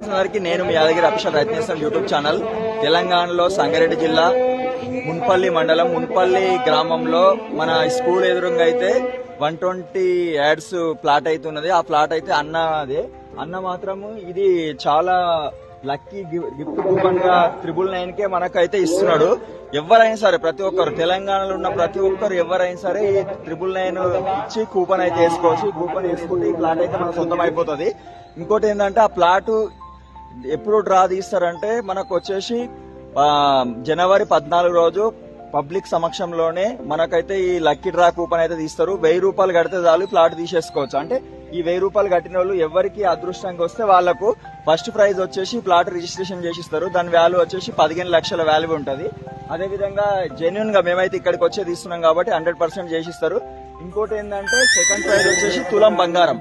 అందరికి నేను మీ యాదగిరి అభిషేక్ రత్నేశ్వరం యూట్యూబ్ ఛానల్ తెలంగాణలో సంగారెడ్డి జిల్లా మున్పల్లి మండలం మున్పల్లి గ్రామంలో మన స్కూల్ ఎదురుగా అయితే వన్ ట్వంటీ యాడ్స్ ప్లాట్ అవుతున్నది ఆ ప్లాట్ అయితే అన్న అదే అన్న మాత్రము ఇది చాలా లక్కీ గిఫ్ట్ కూపన్గా త్రిబుల్ నైన్ కే మనకైతే ఇస్తున్నాడు. ఎవరైనా సరే ప్రతి ఒక్కరు తెలంగాణలో ఉన్న ప్రతి ఒక్కరు ఎవరైనా సరే ఈ త్రిబుల్ నైన్ ఇచ్చి కూపన్ అయితే వేసుకోవచ్చు. కూపన్ వేసుకుంటే ఈ ప్లాట్ అయితే మనకు సొంతం అయిపోతుంది. ఇంకోటి ఏంటంటే ఆ ప్లాట్ ఎప్పుడు డ్రా తీస్తారంటే మనకు వచ్చేసి జనవరి పద్నాలుగు రోజు పబ్లిక్ సమక్షంలోనే మనకైతే ఈ లక్కీ డ్రా కూపన్ అయితే తీస్తారు. వెయ్యి రూపాయలు కడితే చాలు ప్లాట్ తీసేసుకోవచ్చు. అంటే ఈ వెయ్యి రూపాయలు కట్టిన వాళ్ళు ఎవరికి అదృష్టంగా వస్తే వాళ్ళకు ఫస్ట్ ప్రైజ్ వచ్చేసి ప్లాట్ రిజిస్ట్రేషన్ చేసిస్తారు. దాని వాల్యూ వచ్చేసి పదిహేను లక్షల వాల్యూ ఉంటుంది. అదేవిధంగా జెన్యున్గా మేమైతే ఇక్కడికి వచ్చే తీస్తున్నాం కాబట్టి హండ్రెడ్ పర్సెంట్ చేసిస్తారు. ఇంకోటి ఏంటంటే సెకండ్ ప్రైజ్ వచ్చేసి తులం బంగారం.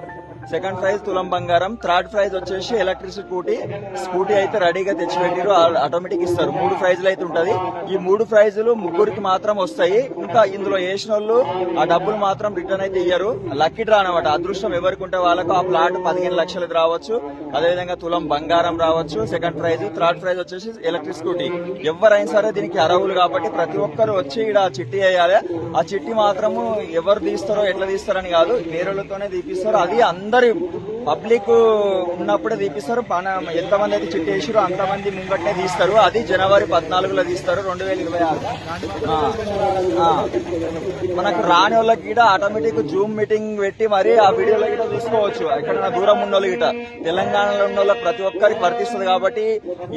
సెకండ్ ప్రైజ్ తులం బంగారం థర్డ్ ప్రైజ్ వచ్చేసి ఎలక్ట్రిక్ స్కూటీ స్కూటీ అయితే రెడీగా తెచ్చిపెట్టిరు ఆటోమేటిక్ ఇస్తారు. మూడు ప్రైజులు అయితే ఉంటది. ఈ మూడు ప్రైజులు ముగ్గురికి మాత్రం వస్తాయి. ఇంకా ఇందులో వేసిన వాళ్ళు ఆ డబ్బులు మాత్రం రిటర్న్ అయితే ఇయ్యరు. లక్కీ డ్రా అనమాట అదృష్టం ఎవరికి ఉంటే వాళ్ళకు ఆ ప్లాట్ పదిహేను లక్షలకు రావచ్చు. అదేవిధంగా తులం బంగారం రావచ్చు. సెకండ్ ప్రైజ్ థర్డ్ ప్రైజ్ వచ్చేసి ఎలక్ట్రిక్ స్కూటీ ఎవరైనా సరే దీనికి అర్హులు కాబట్టి ప్రతి ఒక్కరు వచ్చి ఇక్కడ చిట్టి వేయాలి. ఆ చిట్టి మాత్రము ఎవరు తీస్తారో ఎట్లా తీస్తారని కాదు. వేరేలతోనే తీపిస్తారు. అది అందరి పబ్లిక్ ఉన్నప్పుడే తీపిస్తారు. మన ఎంతమంది అయితే చిట్టి వేసారో అంతమంది ముంగట్నే తీస్తారు. అది జనవరి పద్నాలుగులో తీస్తారు. రెండు వేల ఇరవై ఆరు. మనకు రాని వాళ్ళకి గిట ఆటోమేటిక్ జూమ్ మీటింగ్ పెట్టి మరి ఆ వీడియోలో గిట చూసుకోవచ్చు. ఎక్కడైనా దూరం ఉన్న వాళ్ళు గిట తెలంగాణలో ఉన్న వాళ్ళకి ప్రతి ఒక్కరికి వర్తిస్తుంది కాబట్టి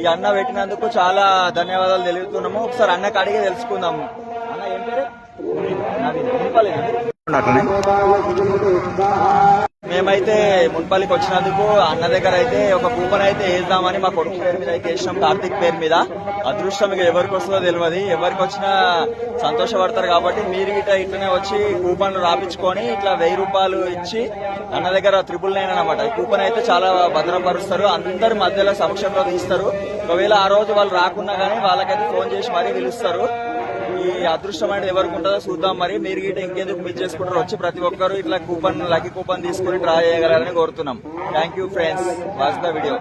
ఈ అన్న పెట్టినందుకు చాలా ధన్యవాదాలు తెలుపుతున్నాము. ఒకసారి అన్నకు అడిగి తెలుసుకుందాము. అన్న ఏం పేరు? అయితే మున్పల్లికి వచ్చినందుకు అన్న దగ్గర అయితే ఒక కూపన్ అయితే వేద్దామని మా కొడుకు పేరు మీద అయితే వేసినాం కార్తీక్ పేరు మీద. అదృష్టం ఇక ఎవరికి వస్తుందో తెలియదు. ఎవరికి వచ్చినా సంతోషపడతారు కాబట్టి మీరు గిట్ట ఇట్లనే వచ్చి కూపన్లు రాపించుకొని ఇట్లా వెయ్యి రూపాయలు ఇచ్చి అన్న దగ్గర త్రిపుల్ నైన్ అనమాట కూపన్ అయితే చాలా భద్రపరుస్తారు. అందరి మధ్యలో సమక్షంలో తీస్తారు. ఒకవేళ ఆ రోజు వాళ్ళు రాకున్నా కానీ వాళ్ళకైతే ఫోన్ చేసి మరీ పిలుస్తారు. ఈ అదృష్టం అనేది ఎవరికి ఉంటుందో చూద్దాం మరి. మీరు గిట్ట ఇంకెందుకు మిస్ చేసుకుంటారు వచ్చి ప్రతి ఒక్కరు ఇట్లా కూపన్ లక్కీ కూపన్ తీసుకుని డ్రా చేయగలరని కోరుతున్నాం. Thank you friends watch the video